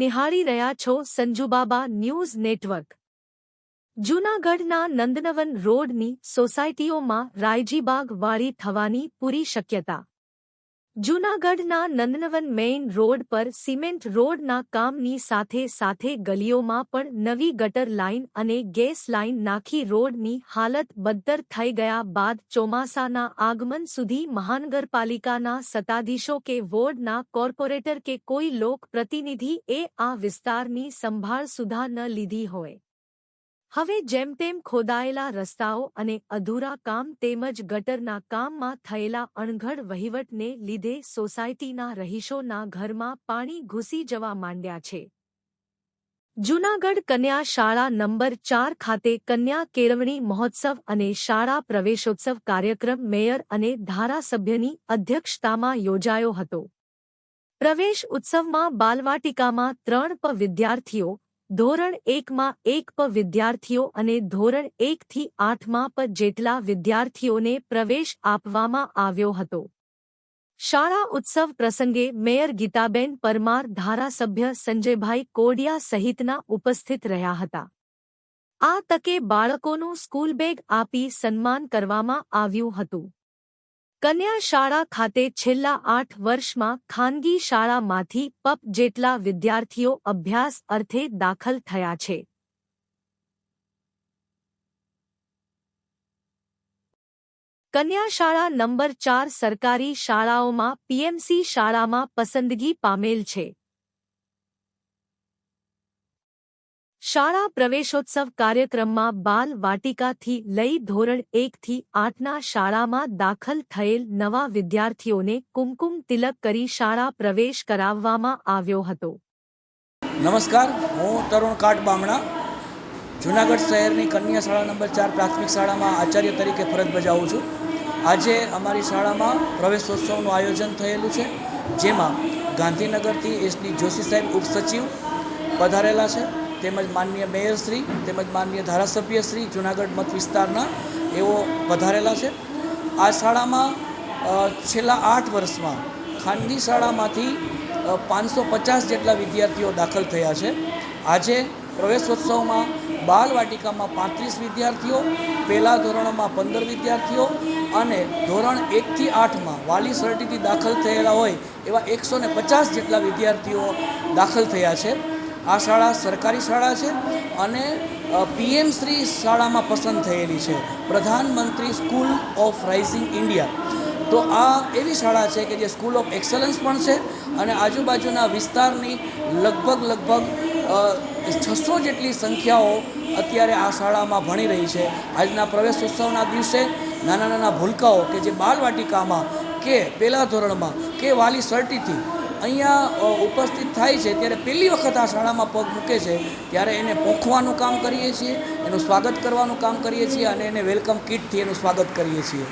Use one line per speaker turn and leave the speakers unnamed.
નિહાળી રહ્યા છો સંજુબાબા ન્યૂઝ નેટવર્ક. જૂનાગઢના નંદનવન રોડની સોસાયટીઓમાં રાયજીબાગ વાળી થવાની પૂરી શક્યતા. જૂનાગઢના નંદનવન મેઇન રોડ પર સિમેન્ટ રોડના કામની સાથે સાથે ગલીઓમાં પણ નવી ગટર લાઇન અને ગેસ લાઇન નાખી રોડની હાલત બદતર થઈ ગયા બાદ ચોમાસાના આગમન સુધી મહાનગરપાલિકાના સત્તાધીશો કે વોર્ડના કોર્પોરેટર કે કોઈ લોક પ્રતિનિધિ એ આ વિસ્તારની સંભાળ સુધા ન લીધી હોય. હવે જેમ તેમ ખોદાયેલા રસ્તાઓ અને અધૂરા કામ તેમજ ગટરના કામમાં થયેલા અણઘડ વહીવટને લીધે સોસાયટીના રહીશોના ઘરમાં પાણી ઘૂસી જવા માંડ્યા છે. જૂનાગઢ કન્યા શાળા નંબર ચાર ખાતે કન્યા કેળવણી મહોત્સવ અને શાળા પ્રવેશોત્સવ કાર્યક્રમ મેયર અને ધારાસભ્યની અધ્યક્ષતામાં યોજાયો હતો. પ્રવેશ ઉત્સવમાં બાલવાટિકામાં ત્રણ પ વિદ્યાર્થીઓ ધોરણ એકમાં એક પ વિદ્યાર્થીઓ અને ધોરણ એકથી આઠમાં પ જેટલા વિદ્યાર્થીઓને પ્રવેશ આપવામાં આવ્યો હતો. શાળા ઉત્સવ પ્રસંગે મેયર ગીતાબેન પરમાર ધારાસભ્ય સંજયભાઈ કોડિયા સહિતના ઉપસ્થિત રહ્યા હતા. આ તકે બાળકોનું સ્કૂલ બેગ આપી સન્માન કરવામાં આવ્યું હતું. કન્યા શાળા ખાતે છેલ્લા આઠ વર્ષમાં ખાનગી શાળામાંથી પપ જેટલા વિદ્યાર્થીઓ અભ્યાસ અર્થે દાખલ થયા છે. કન્યા શાળા નંબર ચાર સરકારી શાળાઓમાં પીએમસી શાળામાં પસંદગી પામેલ છે. શાળા પ્રવેશોત્સવ કાર્યક્રમમાં બાલ વાટિકાથી લઈ ધોરણ એકથી આઠના શાળામાં દાખલ થયેલ નવા વિદ્યાર્થીઓને કુમકુમ તિલક કરી શાળા પ્રવેશ કરાવવામાં આવ્યો હતો.
નમસ્કાર, હું તરુણ કાટ બામણા. જુનાગઢ શહેરની કન્યા શાળા નંબર ચાર પ્રાથમિક શાળામાં આચાર્ય તરીકે ફરજ બજાવું છું. આજે અમારી શાળામાં પ્રવેશોત્સવનું આયોજન થયેલું છે, જેમાં ગાંધીનગરથી એસડી જોશી સાહેબ ઉપસચિવ પધારેલા છે તેમજ માનનીય મેયરશ્રી તેમજ માનનીય ધારાસભ્યશ્રી જુનાગઢ મત વિસ્તારના એઓ વધારેલા છે. આ શાળામાં છેલ્લા આઠ વર્ષમાં ખાનગી શાળામાંથી પાંચસો પચાસ જેટલા વિદ્યાર્થીઓ દાખલ થયા છે. આજે પ્રવેશોત્સવમાં બાલવાટિકામાં પાંત્રીસ વિદ્યાર્થીઓ, પહેલાં ધોરણમાં પંદર વિદ્યાર્થીઓ અને ધોરણ એકથી આઠમાં વાલી સર્ટીથી દાખલ થયેલા હોય એવા એકસો પચાસ જેટલા વિદ્યાર્થીઓ દાખલ થયા છે. આ શાળા સરકારી શાળા છે અને પીએમ શ્રી શાળામાં પસંદ થયેલી છે. પ્રધાનમંત્રી સ્કૂલ ઓફ રાઇઝિંગ ઇન્ડિયા. તો આ એવી શાળા છે કે જે સ્કૂલ ઓફ એક્સલન્સ પણ છે અને આજુબાજુના વિસ્તારની લગભગ લગભગ છસો જેટલી સંખ્યાઓ અત્યારે આ શાળામાં ભણી રહી છે. આજના પ્રવેશ ઉત્સવના દિવસે નાના નાના ભૂલકાઓ કે જે બાલવાટિકામાં કે પહેલા ધોરણમાં કે વાલી સર્ટીથી અહીંયા ઉપસ્થિત થાય છે, ત્યારે પહેલી વખત આ શાળામાં પગ મૂકે છે, ત્યારે એને પોખવાનું કામ કરીએ છીએ, એનું સ્વાગત કરવાનું કામ કરીએ છીએ અને એને વેલકમ કિટથી એનું સ્વાગત કરીએ છીએ.